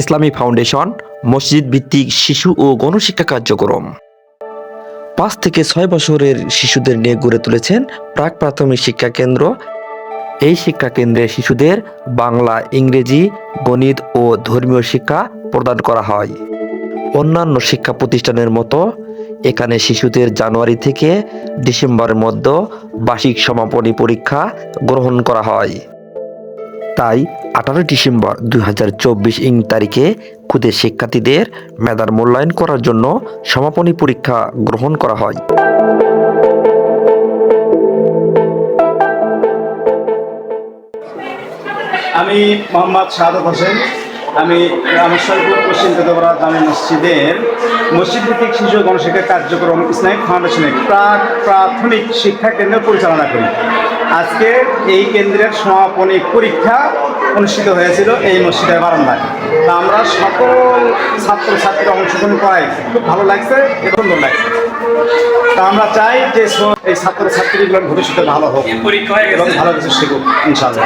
ইসলামী foundation, মসজিদ ভিত্তিক শিশু ও গণশিক্ষা কার্যক্রম। পাঁচ থেকে ছয় বছরের শিশুদের নিয়ে গড়ে তুলেছেন প্রাক প্রাথমিক শিক্ষা কেন্দ্র। এই শিক্ষা কেন্দ্রে শিশুদের বাংলা, ইংরেজি, গণিত ও ধর্মীয় শিক্ষা প্রদান করা হয়। অন্যান্য শিক্ষা প্রতিষ্ঠানের মতো এখানে শিশুদের জানুয়ারি থেকে ডিসেম্বরের মধ্যে বার্ষিক সমাপনী পরীক্ষা গ্রহণ করা হয়। তাই আঠারোই ডিসেম্বর দুই হাজার চব্বিশ ইং তারিখে খুদে শিক্ষার্থীদের মেধার মূল্যায়ন করার জন্য সমাপনী পরীক্ষা গ্রহণ করা হয়। আমি মোহাম্মদ শাহাদত হোসেন। আমি রামেশ্বরপুর পশ্চিম কেদাবরা জামে মসজিদের মসজিদ ভিত্তিক শিশু গণশিক্ষা কার্যক্রম ইসলামিক ফাউন্ডেশনের প্রাক প্রাথমিক শিক্ষা কেন্দ্র পরিচালনা করি। আজকে এই কেন্দ্রের সমাপনী পরীক্ষা অনুষ্ঠিত হয়েছিল এই মসজিদের বারান্দায়। তা আমরা সকল ছাত্রছাত্রীরা অংশগ্রহণ করাই। খুব ভালো লাগছে এবং লাগছে। তা আমরা চাই যে এই এই ছাত্রছাত্রীগুলোর ভবিষ্যতে ভালো হোক এবং ভালো কিছু শিখুক, ইনশাআল্লাহ।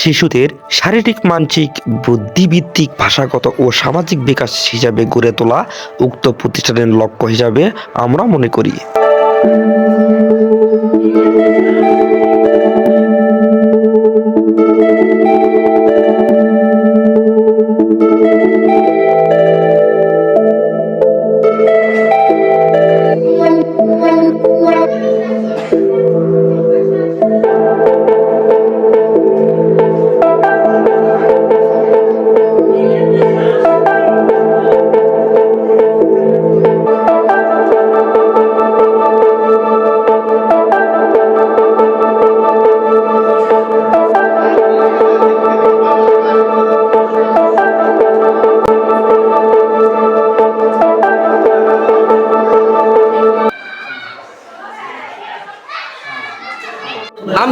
শিশুদের শারীরিক, মানসিক বুদ্ধিভিত্তিক ভাষাগত ও সামাজিক বিকাশ হিসাবে গড়ে তোলা উক্ত প্রতিষ্ঠানের লক্ষ্য হিসাবে আমরা মনে করি।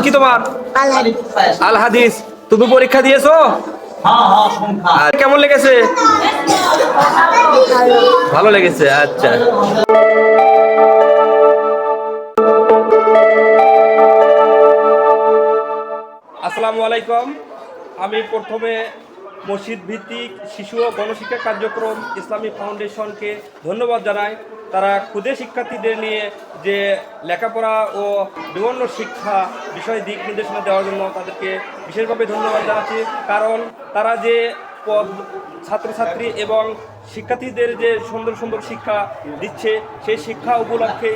কি তোমার? আল হাদিস। তুমি পরীক্ষা দিয়েছ? কেমন লেগেছে? ভালো লেগেছে আচ্ছা। আসসালামু আলাইকুম। আমি প্রথমে মসজিদ ভিত্তিক শিশু ও গণশিক্ষা কার্যক্রম ইসলামী ফাউন্ডেশনকে ধন্যবাদ জানাই। তারা ক্ষুদে শিক্ষার্থীদের নিয়ে যে লেখাপড়া ও বিভিন্ন শিক্ষা বিষয়ে দিক নির্দেশনা দেওয়ার জন্য তাদেরকে বিশেষভাবে ধন্যবাদ জানাচ্ছি। কারণ তারা যে পদ ছাত্রছাত্রী এবং শিক্ষার্থীদের যে সুন্দর সুন্দর শিক্ষা দিচ্ছে, সেই শিক্ষা উপলক্ষে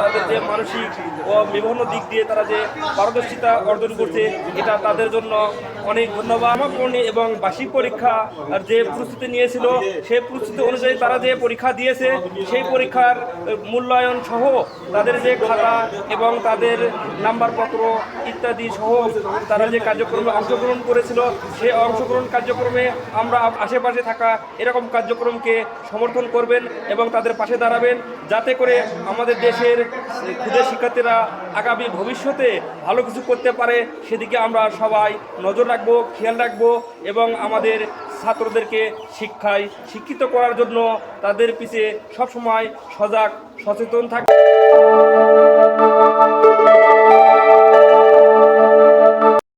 তাদের যে মানসিক ও বিভিন্ন দিক দিয়ে তারা যে পারদর্শিতা অর্জন করছে, এটা তাদের জন্য অনেক ধন্যবাদ। সমাপনী এবং বার্ষিক পরীক্ষা যে প্রস্তুতি নিয়েছিল, সেই প্রস্তুতি অনুযায়ী তারা যে পরীক্ষা দিয়েছে, সেই পরীক্ষার মূল্যায়ন সহ তাদের যে খাতা এবং তাদের নাম্বারপত্র ইত্যাদি সহ তারা যে কার্যক্রমে অংশগ্রহণ করেছিল, সেই অংশগ্রহণ কার্যক্রমে আমরা আশেপাশে থাকা এরকম কার্যক্রমকে সমর্থন করবেন এবং তাদের পাশে দাঁড়াবেন যাতে করে আমাদের দেশের ক্ষুদে শিক্ষার্থীরা আগামী ভবিষ্যতে ভালো কিছু করতে পারে। সেদিকে আমরা সবাই নজর রাখব, খেয়াল রাখব এবং আমাদের ছাত্রদেরকে শিক্ষায় শিক্ষিত করার জন্য তাদের পিছিয়ে সবসময় সজাগ, সচেতন থাকবে।